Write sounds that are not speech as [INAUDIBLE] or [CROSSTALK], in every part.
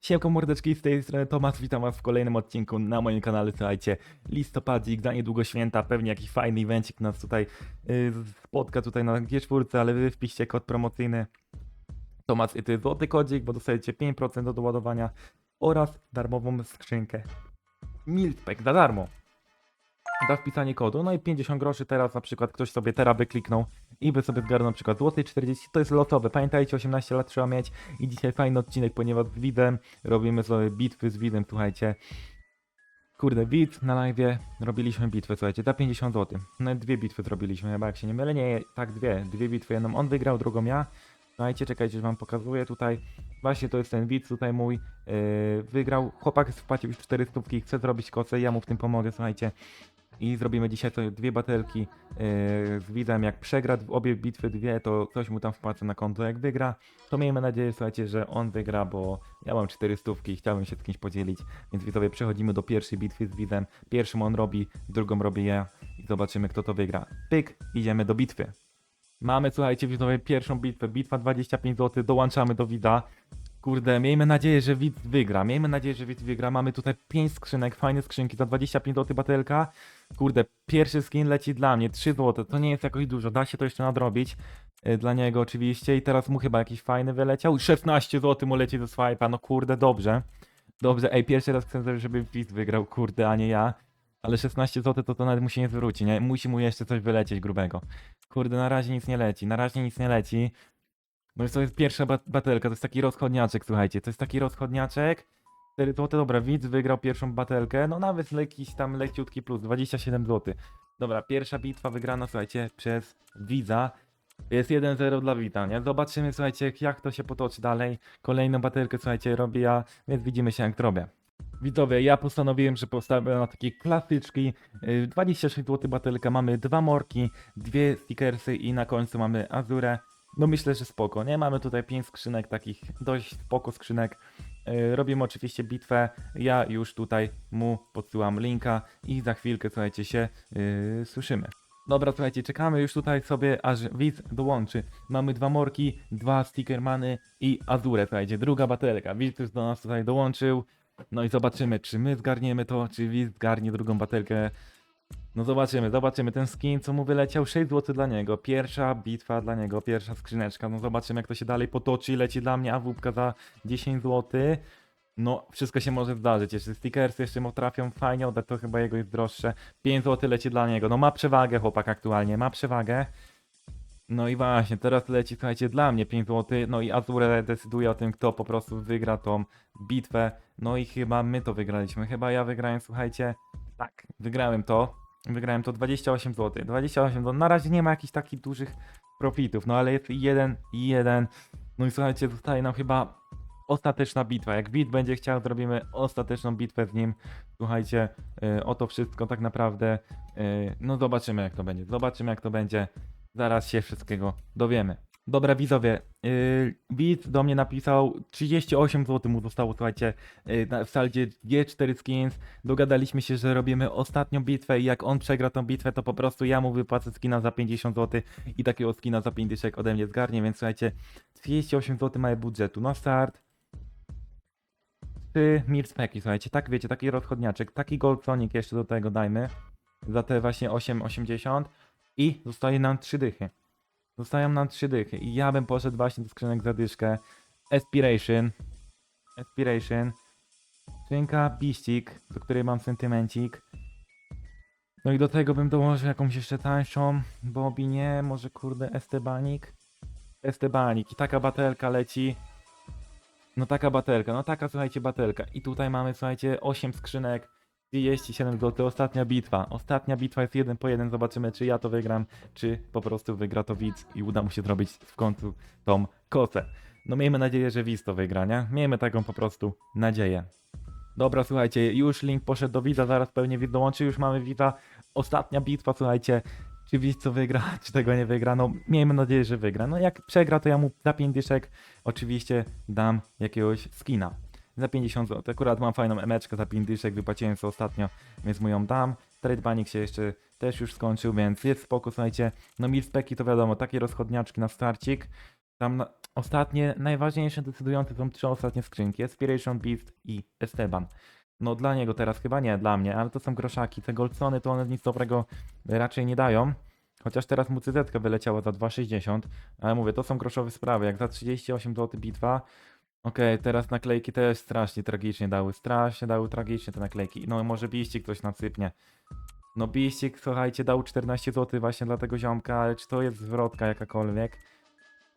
Siemka mordeczki, z tej strony Tomasz, witam was w kolejnym odcinku na moim kanale, słuchajcie, listopadzik, za niedługo święta, pewnie jakiś fajny evencik nas tutaj y, spotka tutaj na G4, ale wy wpiszcie kod promocyjny. Tomasz i ty złoty kodzik, bo dostajecie 5% do doładowania oraz darmową skrzynkę. Milspec za darmo. Za wpisanie kodu, no i 50 groszy teraz na przykład ktoś sobie teraz by kliknął i by sobie zgarnął na przykład złoty 40, to jest lotowe, pamiętajcie 18 lat trzeba mieć i dzisiaj fajny odcinek, ponieważ z widem robimy sobie bitwy z widem, słuchajcie. Kurde, bit na live robiliśmy bitwę, słuchajcie, za 50 zł. No dwie bitwy zrobiliśmy, chyba jak się nie mylę, nie, tak dwie, dwie bitwy, jedną on wygrał, drugą ja. Słuchajcie, czekajcie, że wam pokazuję tutaj. Właśnie to jest ten widz tutaj mój. Yy, wygrał, chłopak wpłacił już 400 i chce zrobić kosę, ja mu w tym pomogę, słuchajcie. I zrobimy dzisiaj sobie dwie batelki yy, z widzem. Jak przegra obie bitwy dwie, to coś mu tam wpłacę na konto. Jak wygra, to miejmy nadzieję, słuchajcie, że on wygra, bo ja mam 400 i chciałbym się z kimś podzielić. Więc widzowie, przechodzimy do pierwszej bitwy z widzem. Pierwszą on robi, drugą robię ja i zobaczymy, kto to wygra. Pyk, idziemy do bitwy. Mamy, słuchajcie, widzowie, pierwszą bitwę. Bitwa 25 zł, dołączamy do widza. Kurde, miejmy nadzieję, że widz wygra. Miejmy nadzieję, że widz wygra. Mamy tutaj 5 skrzynek, fajne skrzynki za 25 zł batelka. Kurde, pierwszy skin leci dla mnie, 3 zł. To nie jest jakoś dużo, da się to jeszcze nadrobić. y, Dla niego oczywiście. I teraz mu chyba jakiś fajny wyleciał. 16 zł mu leci ze swipe'a, no kurde, dobrze. Dobrze, ej, pierwszy raz chcę, żeby widz wygrał, kurde, a nie ja. Ale 16 zł to to nawet mu się nie zwróci, nie? Musi mu jeszcze coś wylecieć grubego. Kurde, na razie nic nie leci, na razie nic nie leci. No i to jest pierwsza ba- batelka, to jest taki rozchodniaczek, słuchajcie, to jest taki rozchodniaczek. 4 zł, dobra, widz wygrał pierwszą batelkę, no nawet jakiś tam leciutki plus, 27 zł. Dobra, pierwsza bitwa wygrana, słuchajcie, przez widza. Jest 1-0 dla Wita, nie? Zobaczymy, słuchajcie, jak to się potoczy dalej. Kolejną batelkę, słuchajcie, robię ja, więc widzimy się jak to robię. Widzowie, ja postanowiłem, że postawię na takie klasyczki. Yy, 26 zł batelka, mamy dwa morki, dwie stickersy i na końcu mamy azurę. No myślę, że spoko, nie? Mamy tutaj 5 skrzynek, takich dość spoko skrzynek. Yy, robimy oczywiście bitwę, ja już tutaj mu podsyłam linka i za chwilkę, słuchajcie, się yy, słyszymy. Dobra, słuchajcie, czekamy już tutaj sobie, aż widz dołączy. Mamy dwa morki, dwa stickermany i azurę, słuchajcie, druga batelka. Widz już do nas tutaj dołączył. No i zobaczymy, czy my zgarniemy to, czy widz zgarnie drugą batelkę. No zobaczymy, zobaczymy. Ten skin, co mu wyleciał, 6 zł dla niego. Pierwsza bitwa dla niego, pierwsza skrzyneczka. No zobaczymy, jak to się dalej potoczy. Leci dla mnie awupka za 10 zł. No, wszystko się może zdarzyć. Jeszcze stickersy jeszcze mu trafią fajnie, oddać to chyba jego jest droższe. 5 zł leci dla niego. No ma przewagę chłopak aktualnie, ma przewagę. No i właśnie, teraz leci, słuchajcie, dla mnie 5 zł. No i Azure decyduje o tym, kto po prostu wygra tą bitwę. No i chyba my to wygraliśmy. Chyba ja wygrałem, słuchajcie. Tak, wygrałem to. Wygrałem to 28 zł. 28 zł. Na razie nie ma jakichś takich dużych profitów, no ale jest jeden i jeden. No i słuchajcie, zostaje nam chyba ostateczna bitwa. Jak Bit będzie chciał, zrobimy ostateczną bitwę z nim. Słuchajcie, yy, o to wszystko tak naprawdę. Yy, no zobaczymy jak to będzie. Zobaczymy jak to będzie. Zaraz się wszystkiego dowiemy. Dobra widzowie, yy, widz do mnie napisał 38 zł mu zostało, słuchajcie, yy, na, w saldzie G4 Skins. Dogadaliśmy się, że robimy ostatnią bitwę i jak on przegra tą bitwę, to po prostu ja mu wypłacę skina za 50 zł i takiego skina za 5 dyszek ode mnie zgarnie, więc słuchajcie, 38 zł małe budżetu na start. Trzy Mirspeki, słuchajcie, tak wiecie, taki rozchodniaczek, taki Gold Sonic jeszcze do tego dajmy, za te właśnie 8,80 i zostaje nam 3 dychy. Zostają nam 3 dychy i ja bym poszedł właśnie do skrzynek za dyszkę. Aspiration. Aspiration. Skrzynka Biścik, do której mam sentymencik. No i do tego bym dołożył jakąś jeszcze tańszą, Bobby nie, może kurde Estebanik. Estebanik i taka batelka leci. No taka batelka, no taka słuchajcie batelka. I tutaj mamy słuchajcie 8 skrzynek, 37 zł, ostatnia bitwa. Ostatnia bitwa jest jeden po jeden, zobaczymy czy ja to wygram, czy po prostu wygra to widz i uda mu się zrobić w końcu tą kosę. No miejmy nadzieję, że widz to wygra, nie? Miejmy taką po prostu nadzieję. Dobra, słuchajcie, już link poszedł do widza, zaraz pewnie widz dołączy, już mamy widza. Ostatnia bitwa, słuchajcie, czy widz co wygra, [LAUGHS] czy tego nie wygra, no miejmy nadzieję, że wygra. No jak przegra, to ja mu za 5 dyszek oczywiście dam jakiegoś skina. Za 50 zł. Akurat mam fajną emeczkę za 5 dyszek, wypłaciłem sobie ostatnio, więc mu ją dam. Trade się jeszcze też już skończył, więc jest spoko, słuchajcie. No milspeki to wiadomo, takie rozchodniaczki na starcik. Tam na, ostatnie, najważniejsze, decydujące są trzy ostatnie skrzynki. Aspiration Beast i Esteban. No dla niego teraz chyba nie, dla mnie, ale to są groszaki. Te Goldsony to one nic dobrego raczej nie dają. Chociaż teraz mu CZ wyleciała za 2,60. Ale mówię, to są groszowe sprawy. Jak za 38 zł bitwa. Okej, teraz naklejki też strasznie tragicznie dały. Strasznie dały tragicznie te naklejki. No może biścik ktoś nasypnie. No biścik, słuchajcie, dał 14 zł właśnie dla tego ziomka, ale czy to jest zwrotka jakakolwiek?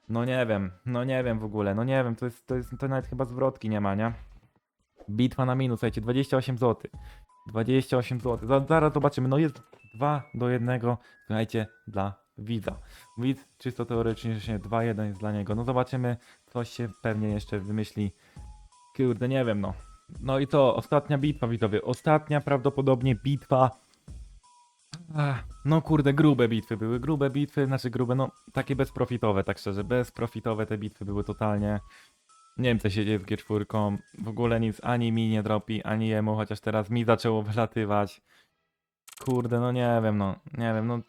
No nie wiem, no nie wiem w ogóle, no nie wiem, to jest, to jest, to nawet chyba zwrotki nie ma, nie? Bitwa na minus, słuchajcie, 28 zł. 28 zł. Za- Zaraz zobaczymy, no jest 2 do 1, słuchajcie, dla widza. Widz czysto teoretycznie 2-1 jest dla niego. No zobaczymy, coś się pewnie jeszcze wymyśli. Kurde, nie wiem, no. No i to, ostatnia bitwa, widzowie. Ostatnia prawdopodobnie bitwa. Ach, no kurde, grube bitwy były. Grube bitwy, znaczy grube, no takie bezprofitowe, tak szczerze. Bezprofitowe te bitwy były totalnie. Nie wiem, co się dzieje z G4. W ogóle nic ani mi nie dropi, ani jemu, chociaż teraz mi zaczęło wylatywać. Kurde, no nie wiem, no. Nie wiem, no.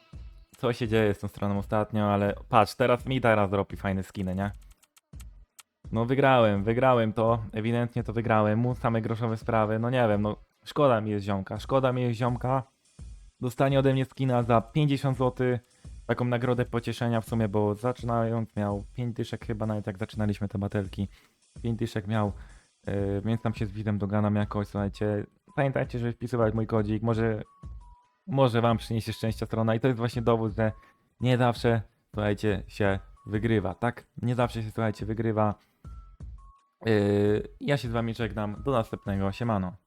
Co się dzieje z tą stroną ostatnio, ale patrz, teraz mi teraz dropi fajne skiny, nie? No wygrałem, wygrałem to, ewidentnie to wygrałem, mu same groszowe sprawy, no nie wiem, no szkoda mi jest ziomka, szkoda mi jest ziomka. Dostanie ode mnie skina za 50 zł, taką nagrodę pocieszenia w sumie, bo zaczynając miał 5 dyszek chyba nawet jak zaczynaliśmy te batelki. 5 dyszek miał, yy, więc tam się z widem doganam jakoś, słuchajcie. Pamiętajcie, żeby wpisywać mój kodzik, może, może wam przyniesie szczęścia strona i to jest właśnie dowód, że nie zawsze, słuchajcie, się wygrywa, tak? Nie zawsze się, słuchajcie, wygrywa. Yy, ja się z wami żegnam, do następnego, siemano.